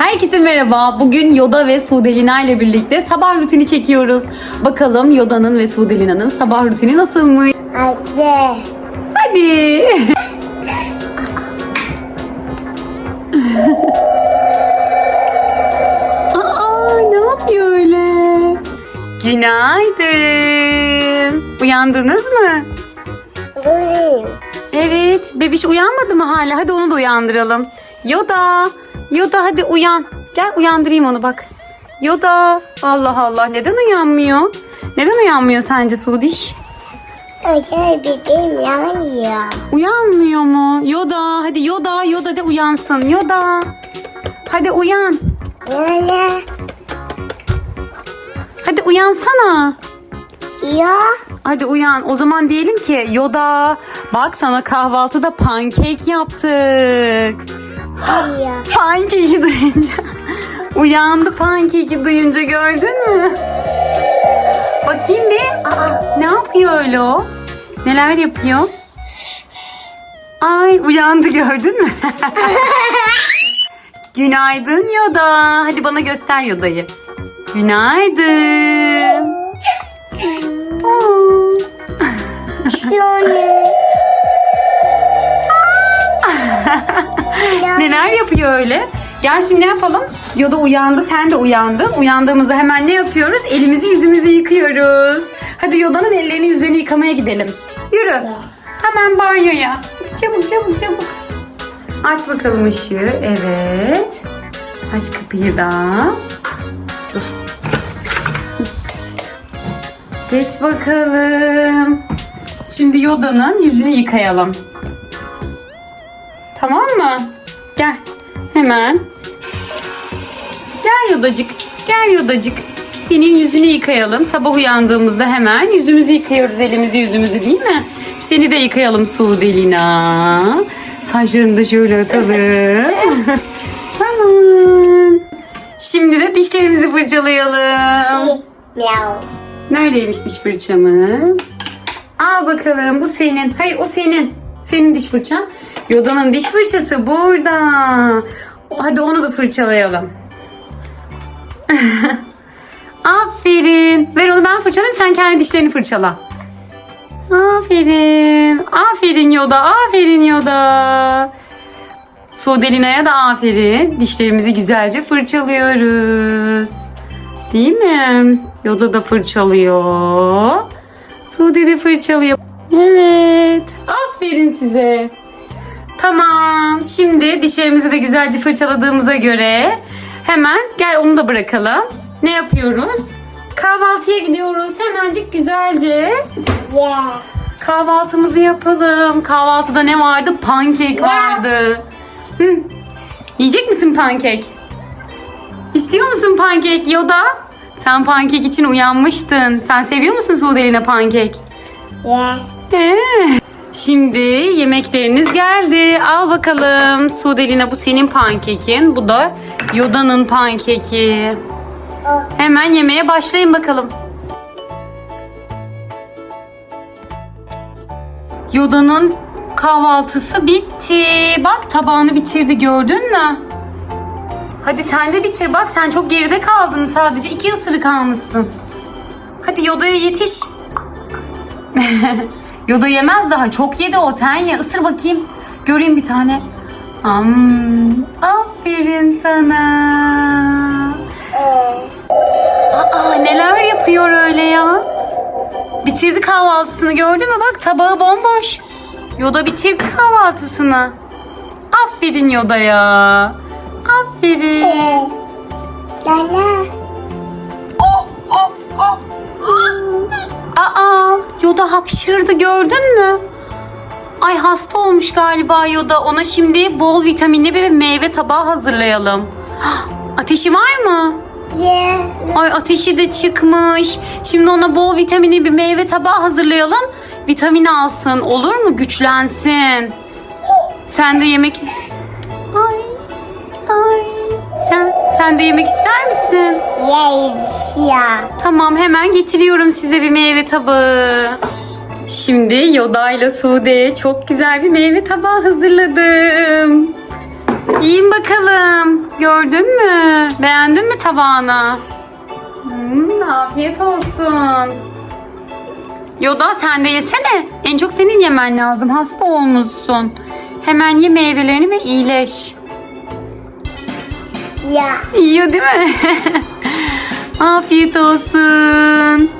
Herkese merhaba. Bugün Yoda ve Sudelina ile birlikte sabah rutini çekiyoruz. Bakalım Yoda'nın ve Sudelina'nın sabah rutini nasılmış? Anne. Hadi. Aa, ne yapıyor öyle? Günaydın. Uyandınız mı? Bulayım. Evet. Bebiş uyanmadı mı hala? Hadi onu da uyandıralım. Yoda. Yoda hadi uyan. Gel uyandırayım onu bak. Yoda. Allah Allah. Neden uyanmıyor? Neden uyanmıyor sence Sudiş? Özel bebeğim yanıyor. Uyanmıyor mu? Yoda. Hadi Yoda. Yoda de uyansın. Yoda. Hadi uyan. Yani Hadi uyansana. ya Hadi uyan. O zaman diyelim ki Yoda bak sana kahvaltıda pankek yaptık. Ya. Pankeki duyunca. Uyandı pankeki duyunca gördün mü? Bakayım bir. Aa, ne yapıyor öyle o? Neler yapıyor? Ay uyandı gördün mü? Günaydın Yoda. Hadi bana göster Yoda'yı. Günaydın. Yapıyor öyle? Gel şimdi ne yapalım? Yoda uyandı, sen de uyandın. Uyandığımızda hemen ne yapıyoruz? Elimizi yüzümüzü yıkıyoruz. Hadi Yoda'nın ellerini yüzlerini yıkamaya gidelim. Yürü. Hemen banyoya. Çabuk çabuk çabuk. Aç bakalım ışığı. Evet. Aç kapıyı da. Dur. Geç bakalım. Şimdi Yoda'nın yüzünü yıkayalım. Tamam mı? Gel. Hemen. Gel Yodacık. Gel Yodacık. Senin yüzünü yıkayalım. Sabah uyandığımızda hemen yüzümüzü yıkıyoruz. Elimizi yüzümüzü değil mi? Seni de yıkayalım Sudelina. Saçlarını da şöyle atalım. tamam. Şimdi de dişlerimizi fırçalayalım. Miau. Neredeymiş diş fırçamız? Al bakalım bu senin. Hayır o senin. Senin diş fırçan. Yoda'nın diş fırçası burada. Hadi onu da fırçalayalım. Aferin. Ver onu ben fırçalayayım sen kendi dişlerini fırçala. Aferin. Aferin Yoda. Aferin Yoda. Sudelina'ya da aferin. Dişlerimizi güzelce fırçalıyoruz. Değil mi? Yoda da fırçalıyor. Sude de fırçalıyor. Evet. Aferin size. Tamam. Şimdi dişlerimizi de güzelce fırçaladığımıza göre hemen gel onu da bırakalım. Ne yapıyoruz? Kahvaltıya gidiyoruz. Hemencik güzelce Yeah. kahvaltımızı yapalım. Kahvaltıda ne vardı? Pankek vardı. Hı. Yiyecek misin pankek? İstiyor musun pankek Yoda? Sen pankek için uyanmıştın. Sen seviyor musun Sudeline pankek? Yeah. He. Şimdi yemekleriniz geldi. Al bakalım. Sudeline bu senin pankekin. Bu da Yoda'nın pankeki. Hemen yemeye başlayın bakalım. Yoda'nın kahvaltısı bitti. Bak tabağını bitirdi gördün mü? Hadi sen de bitir bak sen çok geride kaldın sadece iki ısırık almışsın. Hadi Yoda'ya yetiş. Yoda yemez daha çok yedi o sen ye ısır bakayım. Göreyim bir tane. Am, aferin sana. Aa neler yapıyor öyle ya? Bitirdi kahvaltısını gördün mü? Bak tabağı bomboş. Yoda bitirdi kahvaltısını. Aferin Yoda ya. Aferin. ee. Nana. Aa Yoda hapşırdı gördün mü? Ay hasta olmuş galiba Yoda. Ona şimdi bol vitaminli bir meyve tabağı hazırlayalım. Ateşi var mı? Yeah. Ay ateşi de çıkmış. Şimdi ona bol vitaminli bir meyve tabağı hazırlayalım. Vitamin alsın. Olur mu? Güçlensin. Sen de yemek... Sen, de yemek ister misin? Yeah. Tamam hemen getiriyorum size bir meyve tabağı. Şimdi Yoda ile Sude'ye çok güzel bir meyve tabağı hazırladım. Yiyin bakalım. Gördün mü? Beğendin mi tabağını? Hmm, afiyet olsun. Yoda sen de yesene. En çok senin yemen lazım. Hasta olmuşsun. Hemen ye meyvelerini ve iyileş. Ya. Yiyor değil mi? afiyet olsun.